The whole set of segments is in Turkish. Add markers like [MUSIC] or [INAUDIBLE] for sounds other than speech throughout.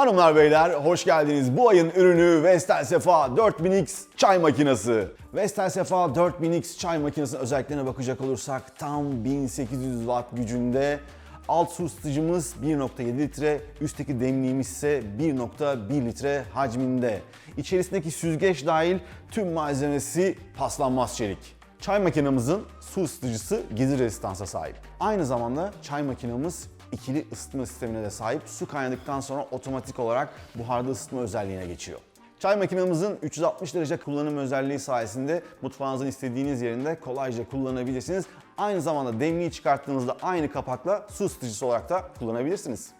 Hanımlar beyler hoş geldiniz. Bu ayın ürünü Vestel Sefa 4000X çay makinesi. Vestel Sefa 4000X çay makinesinin özelliklerine bakacak olursak tam 1800 watt gücünde. Alt su ısıtıcımız 1.7 litre, üstteki demliğimiz ise 1.1 litre hacminde. İçerisindeki süzgeç dahil tüm malzemesi paslanmaz çelik. Çay makinamızın su ısıtıcısı gizli rezistansa sahip. Aynı zamanda çay makinamız ikili ısıtma sistemine de sahip. Su kaynadıktan sonra otomatik olarak buharda ısıtma özelliğine geçiyor. Çay makinamızın 360 derece kullanım özelliği sayesinde mutfağınızın istediğiniz yerinde kolayca kullanabilirsiniz. Aynı zamanda demliği çıkarttığınızda aynı kapakla su ısıtıcısı olarak da kullanabilirsiniz.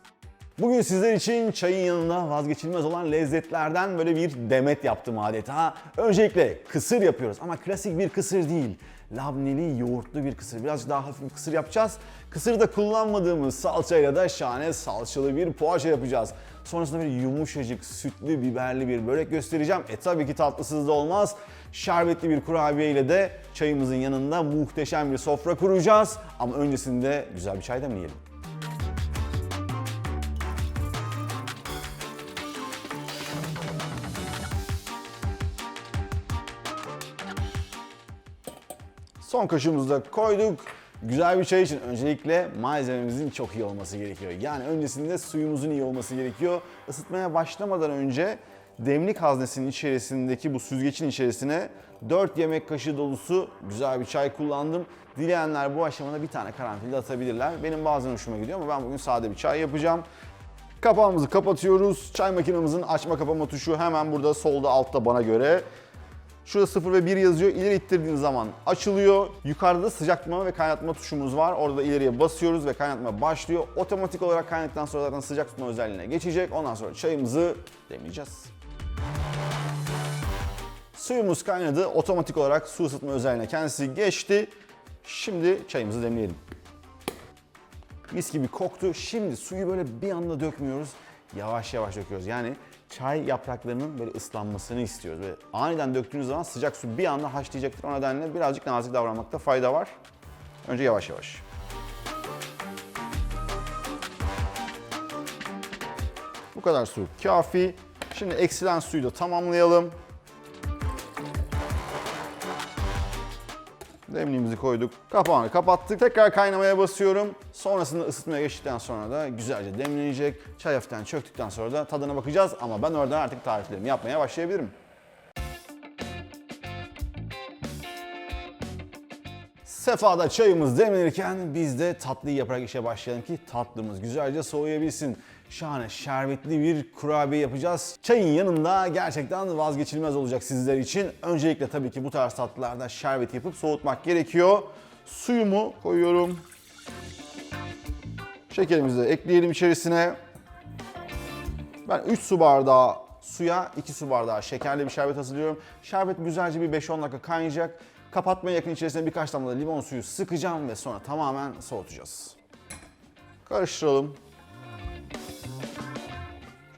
Bugün sizler için çayın yanında vazgeçilmez olan lezzetlerden böyle bir demet yaptım adeta. Öncelikle kısır yapıyoruz ama klasik bir kısır değil. Labneli yoğurtlu bir kısır. Birazcık daha hafif bir kısır yapacağız. Kısırda kullanmadığımız salçayla da şahane salçalı bir poğaça yapacağız. Sonrasında bir yumuşacık, sütlü, biberli bir börek göstereceğim. E tabii ki tatlısız da olmaz. Şerbetli bir kurabiye ile de çayımızın yanında muhteşem bir sofra kuracağız. Ama öncesinde güzel bir çay demleyelim. Son kaşığımızı da koyduk. Güzel bir çay için öncelikle malzememizin çok iyi olması gerekiyor. Yani öncesinde suyumuzun iyi olması gerekiyor. Isıtmaya başlamadan önce demlik haznesinin içerisindeki bu süzgecin içerisine 4 yemek kaşığı dolusu güzel bir çay kullandım. Dileyenler bu aşamada bir tane karanfil de atabilirler. Benim bazen hoşuma gidiyor ama ben bugün sade bir çay yapacağım. Kapağımızı kapatıyoruz. Çay makinemizin açma kapama tuşu hemen burada solda altta bana göre. Şurada 0 ve 1 yazıyor. İleri ittirdiğiniz zaman açılıyor. Yukarıda da sıcak tutma ve kaynatma tuşumuz var. Orada da ileriye basıyoruz ve kaynatma başlıyor. Otomatik olarak kaynadıktan sonra zaten sıcak tutma özelliğine geçecek. Ondan sonra çayımızı demleyeceğiz. Suyumuz kaynadı. Otomatik olarak su ısıtma özelliğine kendisi geçti. Şimdi çayımızı demleyelim. Mis gibi koktu. Şimdi suyu böyle bir anda dökmüyoruz. Yavaş yavaş döküyoruz. Yani çay yapraklarının böyle ıslanmasını istiyoruz. Ve aniden döktüğünüz zaman sıcak su bir anda haşlayacaktır. O nedenle birazcık nazik davranmakta fayda var. Önce yavaş yavaş. Bu kadar su kafi. Şimdi eksilen suyu da tamamlayalım. Demliğimizi koyduk. Kapağını kapattık. Tekrar kaynamaya basıyorum. Sonrasında ısıtmaya geçtikten sonra da güzelce demlenecek. Çay hafiften çöktükten sonra da tadına bakacağız. Ama ben oradan artık tariflerimi yapmaya başlayabilirim. Sefada çayımız demlenirken biz de tatlıyı yaparak işe başlayalım ki tatlımız güzelce soğuyabilsin. Şahane şerbetli bir kurabiye yapacağız. Çayın yanında gerçekten vazgeçilmez olacak sizler için. Öncelikle tabii ki bu tarz tatlılarda şerbet yapıp soğutmak gerekiyor. Suyumu koyuyorum. Şekerimizi ekleyelim içerisine. Ben 3 su bardağı suya 2 su bardağı şekerli bir şerbet hazırlıyorum. Şerbet güzelce bir 5-10 dakika kaynayacak. Kapatmaya yakın içerisine birkaç damla da limon suyu sıkacağım ve sonra tamamen soğutacağız. Karıştıralım.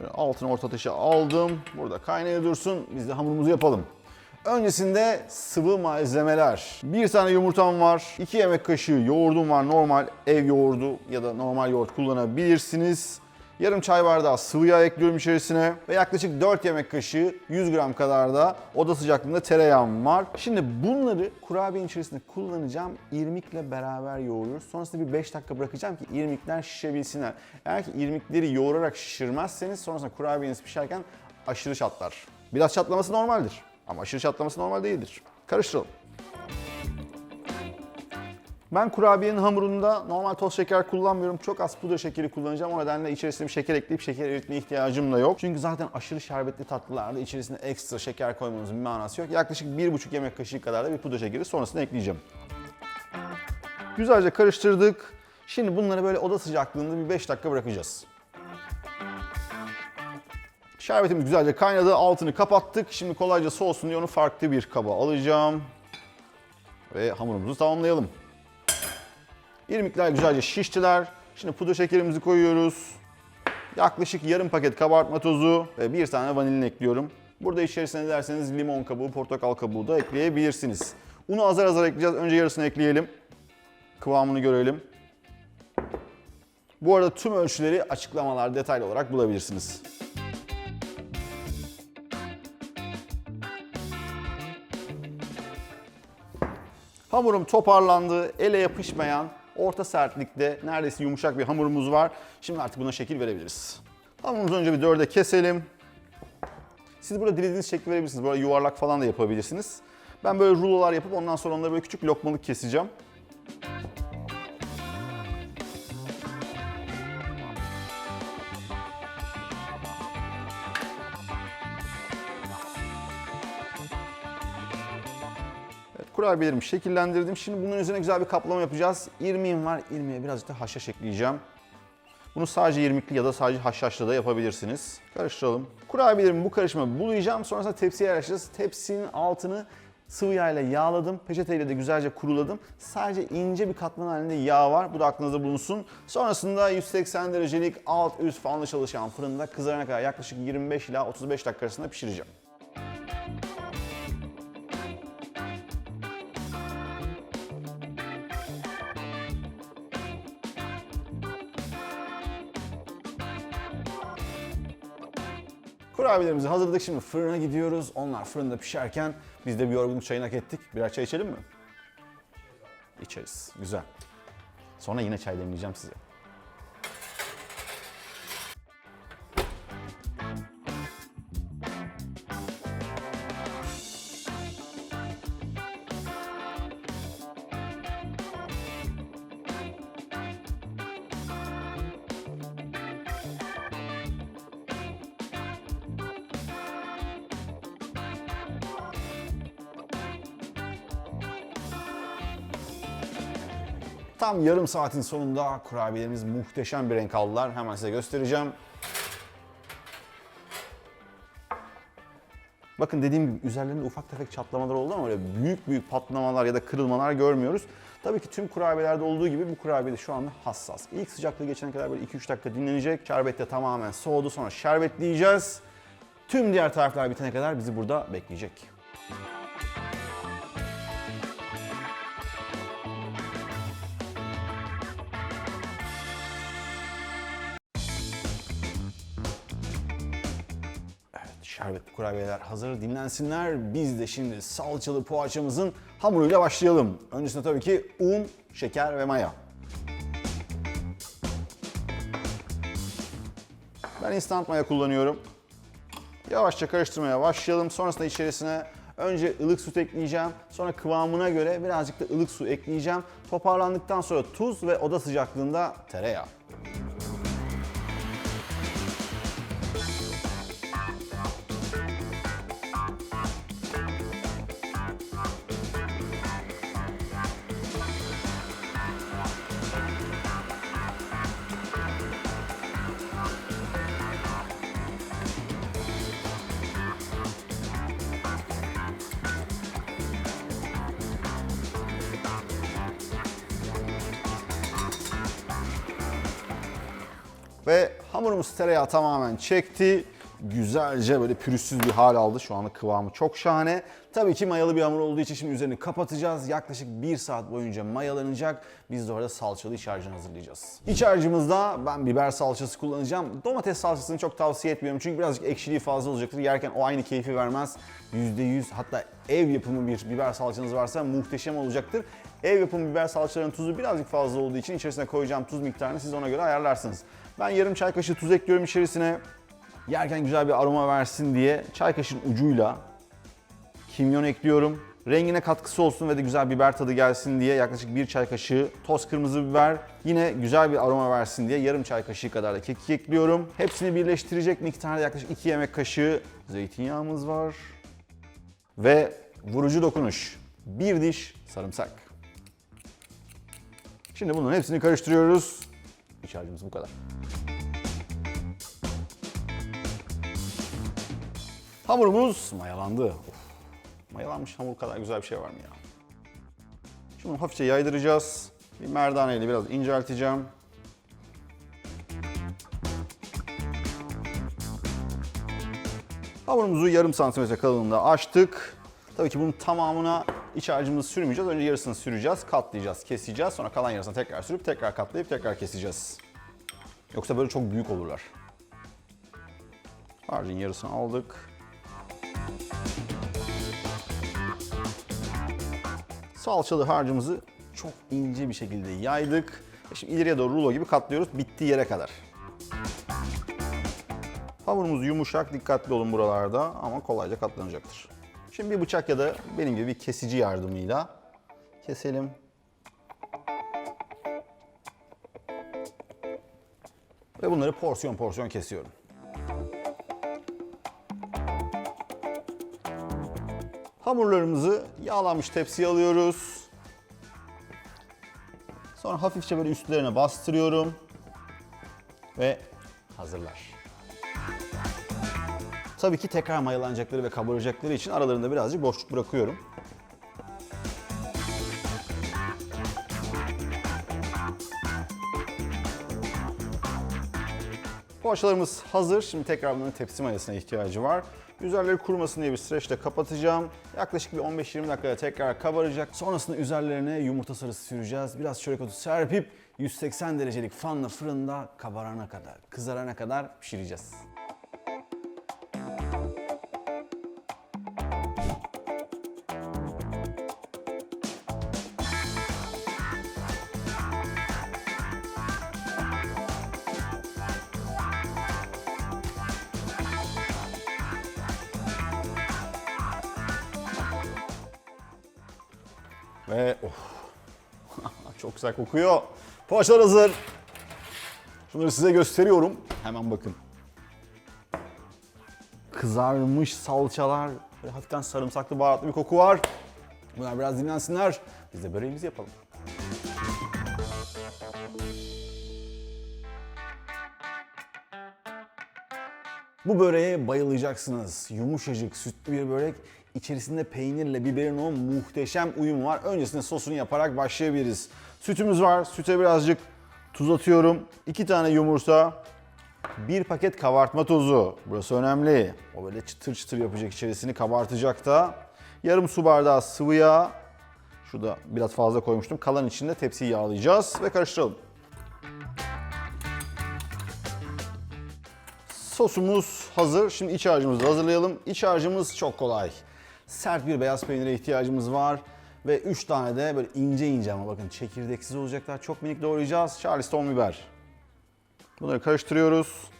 Şöyle altını orta aldım. Burada kaynaya dursun. Biz de hamurumuzu yapalım. Öncesinde sıvı malzemeler. Bir tane yumurtam var. 2 yemek kaşığı yoğurdum var. Normal ev yoğurdu ya da normal yoğurt kullanabilirsiniz. Yarım çay bardağı sıvı yağ ekliyorum içerisine ve yaklaşık 4 yemek kaşığı 100 gram kadar da oda sıcaklığında tereyağım var. Şimdi bunları kurabiyenin içerisinde kullanacağım. İrmikle beraber yoğuruyoruz. Sonrasında bir 5 dakika bırakacağım ki irmikler şişebilsinler. Eğer ki irmikleri yoğurarak şişirmezseniz sonrasında kurabiyeniz pişerken aşırı çatlar. Biraz çatlaması normaldir ama aşırı çatlaması normal değildir. Karıştıralım. Ben kurabiyenin hamurunda normal toz şeker kullanmıyorum. Çok az pudra şekeri kullanacağım. O nedenle içerisine bir şeker ekleyip şeker eritmeye ihtiyacım da yok. Çünkü zaten aşırı şerbetli tatlılarda içerisine ekstra şeker koymanızın bir manası yok. Yaklaşık 1,5 yemek kaşığı kadar da bir pudra şekeri sonrasında ekleyeceğim. Güzelce karıştırdık. Şimdi bunları böyle oda sıcaklığında bir 5 dakika bırakacağız. Şerbetimiz güzelce kaynadı. Altını kapattık. Şimdi kolayca soğusun diye onu farklı bir kaba alacağım. Ve hamurumuzu tamamlayalım. İrmikler güzelce şiştiler. Şimdi pudra şekerimizi koyuyoruz. Yaklaşık yarım paket kabartma tozu ve bir tane vanilin ekliyorum. Burada içerisine dilerseniz limon kabuğu, portakal kabuğu da ekleyebilirsiniz. Unu azar azar ekleyeceğiz. Önce yarısını ekleyelim. Kıvamını görelim. Bu arada tüm ölçüleri açıklamalar detaylı olarak bulabilirsiniz. Hamurum toparlandı, ele yapışmayan, orta sertlikte neredeyse yumuşak bir hamurumuz var. Şimdi artık buna şekil verebiliriz. Hamurumuzu önce bir dörde keselim. Siz burada dilediğiniz şekli verebilirsiniz. Böyle yuvarlak falan da yapabilirsiniz. Ben böyle rulolar yapıp ondan sonra onları böyle küçük lokmalık keseceğim. Evet, kurabiyelerimi şekillendirdim. Şimdi bunun üzerine güzel bir kaplama yapacağız. İrmiğim var. İrmiğe birazcık da haşhaş ekleyeceğim. Bunu sadece irmikli ya da sadece haşhaşlı da yapabilirsiniz. Karıştıralım. Kurabiyelerimi bu karışıma bulayacağım. Sonrasında tepsiye yerleştireceğiz. Tepsinin altını sıvı yağ ile yağladım. Peçeteyle de güzelce kuruladım. Sadece ince bir katman halinde yağ var. Bu da aklınızda bulunsun. Sonrasında 180 derecelik alt üst fanlı çalışan fırında kızarana kadar yaklaşık 25 ila 35 dakika arasında pişireceğim. Kurabiyelerimizi hazırladık. Şimdi fırına gidiyoruz. Onlar fırında pişerken biz de bir yorgunluk çayını hak ettik. Birer çay içelim mi? İçeriz. Güzel. Sonra yine çay demleyeceğim size. Tam yarım saatin sonunda kurabiyelerimiz muhteşem bir renk aldılar. Hemen size göstereceğim. Bakın dediğim gibi üzerlerinde ufak tefek çatlamalar oldu ama öyle büyük büyük patlamalar ya da kırılmalar görmüyoruz. Tabii ki tüm kurabiyelerde olduğu gibi bu kurabiye de şu anda hassas. İlk sıcaklığı geçene kadar böyle 2-3 dakika dinlenecek. Şerbet de tamamen soğudu sonra şerbetleyeceğiz. Tüm diğer tarifler bitene kadar bizi burada bekleyecek. Şerbetli kurabiyeler hazır dinlensinler. Biz de şimdi salçalı poğaçamızın hamuruyla başlayalım. Öncesinde tabii ki un, şeker ve maya. Ben instant maya kullanıyorum. Yavaşça karıştırmaya başlayalım. Sonrasında içerisine önce ılık süt ekleyeceğim. Sonra kıvamına göre birazcık da ılık su ekleyeceğim. Toparlandıktan sonra tuz ve oda sıcaklığında tereyağı. Ve hamurumuz tereyağı tamamen çekti. Güzelce böyle pürüzsüz bir hal aldı. Şu anda kıvamı çok şahane. Tabii ki mayalı bir hamur olduğu için şimdi üzerini kapatacağız. Yaklaşık bir saat boyunca mayalanacak. Biz de orada salçalı iç harcını hazırlayacağız. İç harcımızda ben biber salçası kullanacağım. Domates salçasını çok tavsiye etmiyorum. Çünkü birazcık ekşiliği fazla olacaktır. Yerken o aynı keyfi vermez. %100 hatta ev yapımı bir biber salçanız varsa muhteşem olacaktır. Ev yapımı biber salçalarının tuzu birazcık fazla olduğu için içerisine koyacağım tuz miktarını siz ona göre ayarlarsınız. Ben yarım çay kaşığı tuz ekliyorum içerisine. Yerken güzel bir aroma versin diye çay kaşığın ucuyla kimyon ekliyorum. Rengine katkısı olsun ve de güzel biber tadı gelsin diye yaklaşık bir çay kaşığı toz kırmızı biber. Yine güzel bir aroma versin diye yarım çay kaşığı kadar da kekik ekliyorum. Hepsini birleştirecek miktarda yaklaşık 2 yemek kaşığı zeytinyağımız var. Ve vurucu dokunuş. Bir diş sarımsak. Şimdi bunların hepsini karıştırıyoruz. İç harcımız bu kadar. Hamurumuz mayalandı. Of. Mayalanmış hamur kadar güzel bir şey var mı ya? Şimdi bunu hafifçe yaydıracağız. Bir merdane ile biraz incelteceğim. Hamurumuzu yarım santimetre kalınlığında açtık. Tabii ki bunun tamamına iç harcımızı sürmeyeceğiz. Önce yarısını süreceğiz, katlayacağız, keseceğiz. Sonra kalan yarısını tekrar sürüp tekrar katlayıp tekrar keseceğiz. Yoksa böyle çok büyük olurlar. Harcın yarısını aldık. Salçalı harcımızı çok ince bir şekilde yaydık. E Şimdi ileriye doğru rulo gibi katlıyoruz bittiği yere kadar. Hamurumuz yumuşak, dikkatli olun buralarda ama kolayca katlanacaktır. Şimdi bir bıçak ya da benim gibi bir kesici yardımıyla keselim. Ve bunları porsiyon porsiyon kesiyorum. Hamurlarımızı yağlanmış tepsiye alıyoruz. Sonra hafifçe böyle üstlerine bastırıyorum. Ve hazırlar. Tabii ki tekrar mayalanacakları ve kabaracakları için aralarında birazcık boşluk bırakıyorum. Poğaçalarımız hazır. Şimdi tekrar bunların tepsi mayasına ihtiyacı var. Üzerleri kurumasın diye bir streçle kapatacağım. Yaklaşık bir 15-20 dakikada tekrar kabaracak. Sonrasında üzerlerine yumurta sarısı süreceğiz. Biraz çörek otu serpip 180 derecelik fanla fırında kabarana kadar, kızarana kadar pişireceğiz. Ve of. [LAUGHS] Çok güzel kokuyor. Poğaçalar hazır. Şunları size gösteriyorum. Hemen bakın. Kızarmış salçalar. Böyle hafiften sarımsaklı baharatlı bir koku var. Bunlar biraz dinlensinler. Biz de böreğimizi yapalım. Bu böreğe bayılacaksınız. Yumuşacık, sütlü bir börek. İçerisinde peynirle biberin o muhteşem uyumu var. Öncesinde sosunu yaparak başlayabiliriz. Sütümüz var. Süte birazcık tuz atıyorum. 2 tane yumurta. Bir paket kabartma tozu. Burası önemli. O böyle çıtır çıtır yapacak içerisini kabartacak da. Yarım su bardağı sıvı yağ. Şurada biraz fazla koymuştum. Kalan içinde tepsiyi yağlayacağız ve karıştıralım. Sosumuz hazır. Şimdi iç harcımızı hazırlayalım. İç harcımız çok kolay. Sert bir beyaz peynire ihtiyacımız var. Ve 3 tane de böyle ince ince ama bakın çekirdeksiz olacaklar. Çok minik doğrayacağız. Charleston biber. Bunları karıştırıyoruz.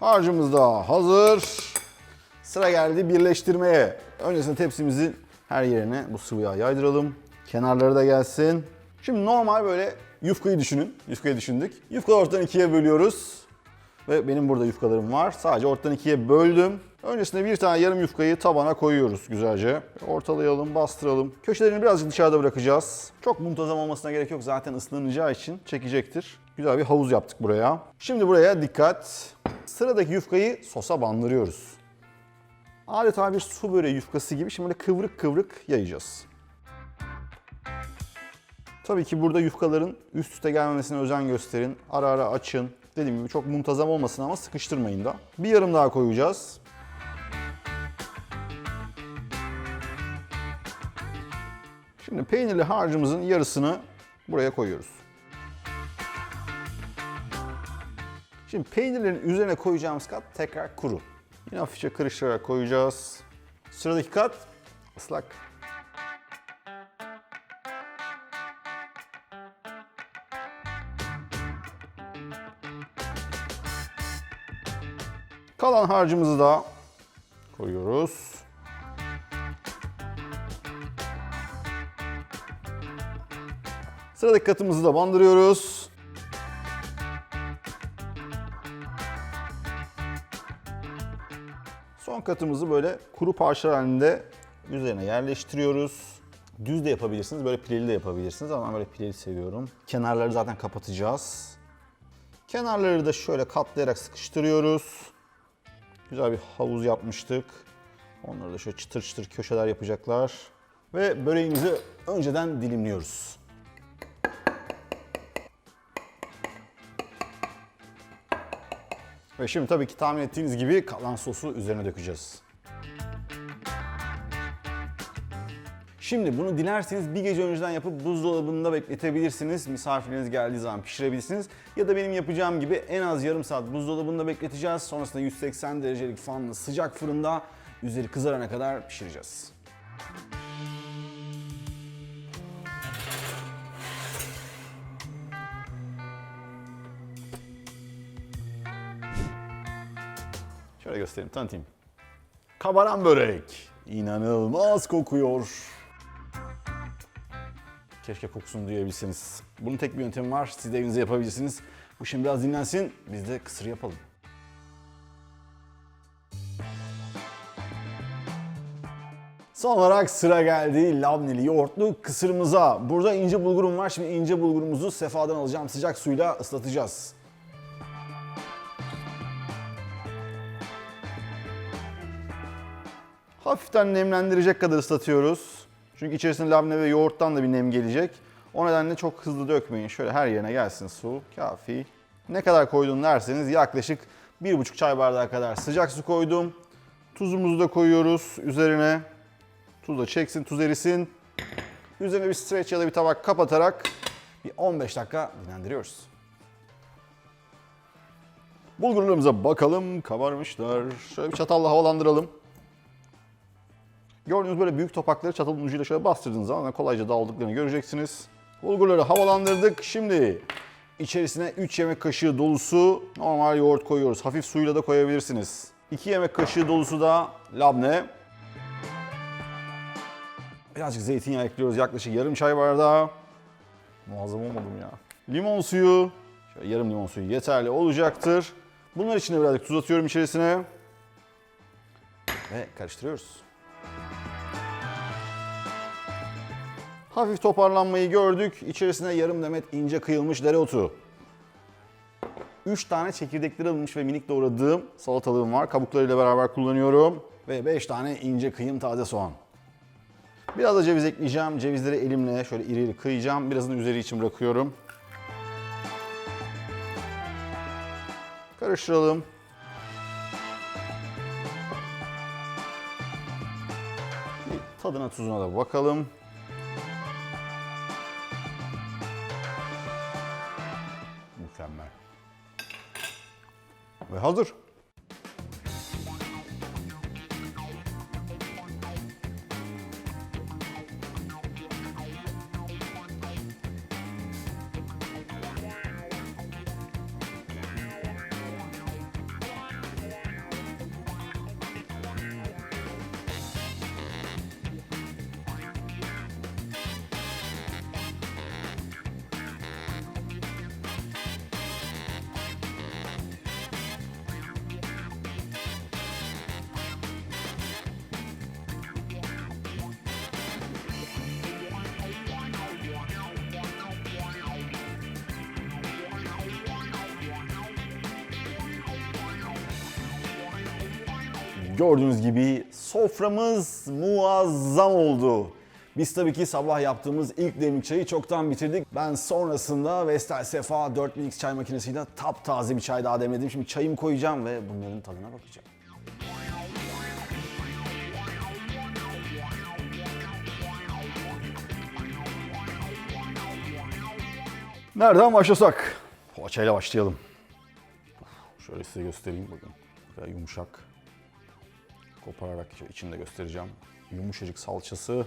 Harcımız da hazır. Sıra geldi birleştirmeye. Öncesinde tepsimizin her yerine bu sıvı yağı yaydıralım. Kenarları da gelsin. Şimdi normal böyle yufkayı düşünün. Yufkayı düşündük. Yufkayı ortadan ikiye bölüyoruz. Ve benim burada yufkalarım var. Sadece ortadan ikiye böldüm. Öncesinde bir tane yarım yufkayı tabana koyuyoruz güzelce. Ortalayalım, bastıralım. Köşelerini birazcık dışarıda bırakacağız. Çok muntazam olmasına gerek yok. Zaten ıslanacağı için çekecektir. Güzel bir havuz yaptık buraya. Şimdi buraya dikkat. Sıradaki yufkayı sosa bandırıyoruz. Adeta bir su böreği yufkası gibi şimdi böyle kıvrık kıvrık yayacağız. Tabii ki burada yufkaların üst üste gelmemesine özen gösterin. Ara ara açın. Dediğim gibi çok muntazam olmasın ama sıkıştırmayın da. Bir yarım daha koyacağız. Şimdi peynirli harcımızın yarısını buraya koyuyoruz. Şimdi peynirlerin üzerine koyacağımız kat tekrar kuru. Yine hafifçe karıştırarak koyacağız. Sıradaki kat ıslak. Kalan harcımızı da koyuyoruz. Sıradaki katımızı da bandırıyoruz. Son katımızı böyle kuru parçalar halinde üzerine yerleştiriyoruz. Düz de yapabilirsiniz, böyle pileli de yapabilirsiniz ama ben böyle pileli seviyorum. Kenarları zaten kapatacağız. Kenarları da şöyle katlayarak sıkıştırıyoruz. Güzel bir havuz yapmıştık. Onları da şöyle çıtır çıtır köşeler yapacaklar. Ve böreğimizi önceden dilimliyoruz. Ve şimdi tabii ki tahmin ettiğiniz gibi kalan sosu üzerine dökeceğiz. Şimdi bunu dilerseniz bir gece önceden yapıp buzdolabında bekletebilirsiniz. Misafirleriniz geldiği zaman pişirebilirsiniz. Ya da benim yapacağım gibi en az yarım saat buzdolabında bekleteceğiz. Sonrasında 180 derecelik fanlı sıcak fırında üzeri kızarana kadar pişireceğiz. Şöyle göstereyim, tanıtayım. Kabaran börek. İnanılmaz kokuyor. Keşke kokusunu duyabilseniz. Bunun tek bir yöntemi var. Siz de evinizde yapabilirsiniz. Bu şimdi biraz dinlensin. Biz de kısır yapalım. Son olarak sıra geldi labneli yoğurtlu kısırımıza. Burada ince bulgurum var. Şimdi ince bulgurumuzu sefadan alacağım. Sıcak suyla ıslatacağız. Hafiften nemlendirecek kadar ıslatıyoruz. Çünkü içerisinde labne ve yoğurttan da bir nem gelecek. O nedenle çok hızlı dökmeyin. Şöyle her yerine gelsin su. Kafi. Ne kadar koydun derseniz yaklaşık 1,5 çay bardağı kadar sıcak su koydum. Tuzumuzu da koyuyoruz üzerine. Tuz da çeksin, tuz erisin. Üzerine bir streç ya da bir tabak kapatarak bir 15 dakika dinlendiriyoruz. Bulgurlarımıza bakalım. Kabarmışlar. Şöyle bir çatalla havalandıralım. Gördüğünüz böyle büyük topakları çatalın ucuyla şöyle bastırdığınız zaman kolayca dağıldıklarını göreceksiniz. Bulgurları havalandırdık. Şimdi içerisine 3 yemek kaşığı dolusu normal yoğurt koyuyoruz. Hafif suyla da koyabilirsiniz. 2 yemek kaşığı dolusu da labne. Birazcık zeytinyağı ekliyoruz. Yaklaşık yarım çay bardağı. Muazzam olmadım ya. Limon suyu. Şöyle yarım limon suyu yeterli olacaktır. Bunlar için de birazcık tuz atıyorum içerisine. Ve karıştırıyoruz. Hafif toparlanmayı gördük. İçerisine yarım demet ince kıyılmış dereotu. 3 tane çekirdekleri alınmış ve minik doğradığım salatalığım var. Kabuklarıyla beraber kullanıyorum. Ve 5 tane ince kıyım taze soğan. Biraz da ceviz ekleyeceğim. Cevizleri elimle şöyle iri iri kıyacağım. Birazını üzeri için bırakıyorum. Karıştıralım. Bir tadına tuzuna da bakalım. Ve hazır. Gördüğünüz gibi soframız muazzam oldu. Biz tabii ki sabah yaptığımız ilk demlik çayı çoktan bitirdik. Ben sonrasında Vestel Sefa 4 mix çay makinesiyle taptaze bir çay daha demledim. Şimdi çayımı koyacağım ve bunların tadına bakacağım. Nereden başlasak? Poğaçayla başlayalım. Şöyle size göstereyim bakın. Yumuşak kopararak içinde göstereceğim. Yumuşacık salçası.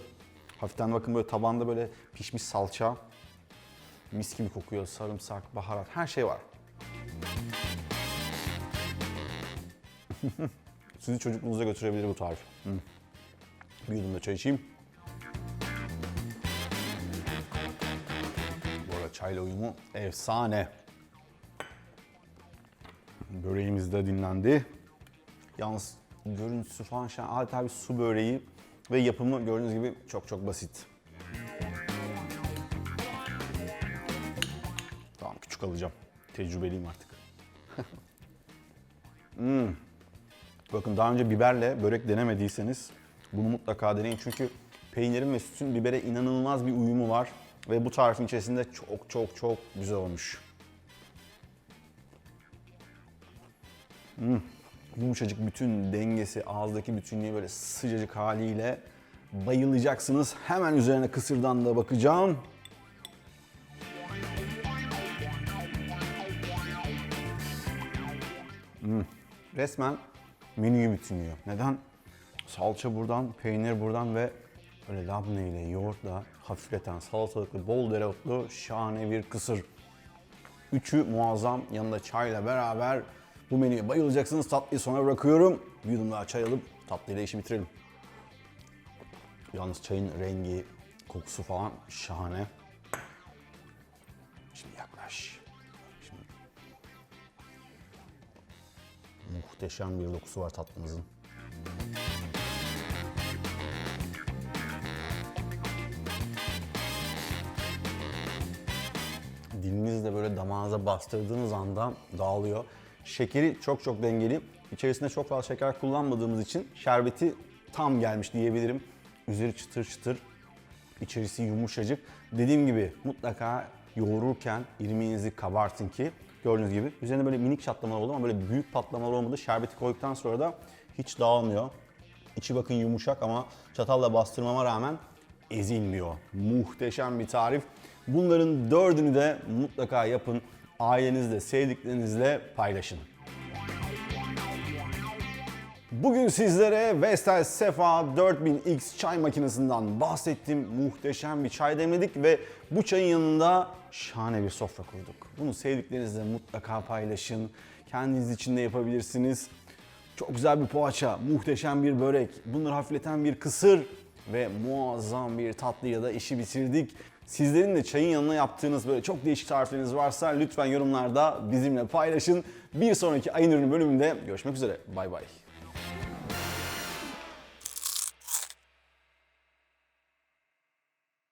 Hafiften bakın böyle tabanda böyle pişmiş salça. Mis gibi kokuyor. Sarımsak, baharat her şey var. [LAUGHS] Sizi çocukluğunuza götürebilir bu tarif. Bir yudum da çay içeyim. Bu arada çayla uyumu efsane. Böreğimiz de dinlendi. Yalnız görüntüsü falan şu an adeta bir su böreği ve yapımı gördüğünüz gibi çok çok basit. Tamam küçük alacağım. Tecrübeliyim artık. [LAUGHS] Hmm. Bakın daha önce biberle börek denemediyseniz bunu mutlaka deneyin. Çünkü peynirin ve sütün bibere inanılmaz bir uyumu var. Ve bu tarifin içerisinde çok çok çok güzel olmuş. Yumuşacık bütün dengesi, ağızdaki bütünlüğü böyle sıcacık haliyle bayılacaksınız. Hemen üzerine kısırdan da bakacağım. Hmm, Resmen menüyü bütünlüyor. Neden? Salça buradan, peynir buradan ve böyle labne ile yoğurtla hafifleten salatalıklı, bol dereotlu şahane bir kısır. Üçü muazzam. Yanında çayla beraber bu menüye bayılacaksınız. Tatlıyı sona bırakıyorum. Bir yudum daha çay alıp tatlıyla işi bitirelim. Yalnız çayın rengi, kokusu falan şahane. Şimdi yaklaş. Şimdi muhteşem bir dokusu var tatlımızın. dilinizle böyle damağınıza bastırdığınız anda dağılıyor. Şekeri çok çok dengeli. İçerisinde çok fazla şeker kullanmadığımız için şerbeti tam gelmiş diyebilirim. Üzeri çıtır çıtır, içerisi yumuşacık. Dediğim gibi mutlaka yoğururken irmiğinizi kabartın ki gördüğünüz gibi üzerinde böyle minik çatlamalar oldu ama böyle büyük patlamalar olmadı. Şerbeti koyduktan sonra da hiç dağılmıyor. İçi bakın yumuşak ama çatalla bastırmama rağmen ezilmiyor. Muhteşem bir tarif. Bunların dördünü de mutlaka yapın. Ailenizle, sevdiklerinizle paylaşın. Bugün sizlere Vestel Sefa 4000X çay makinesinden bahsettim. Muhteşem bir çay demledik ve bu çayın yanında şahane bir sofra kurduk. Bunu sevdiklerinizle mutlaka paylaşın. Kendiniz için de yapabilirsiniz. Çok güzel bir poğaça, muhteşem bir börek, bunları hafifleten bir kısır ve muazzam bir tatlıyla da işi bitirdik. Sizlerin de çayın yanına yaptığınız böyle çok değişik tarifleriniz varsa lütfen yorumlarda bizimle paylaşın. Bir sonraki ayın ürünü bölümünde görüşmek üzere. Bay bay.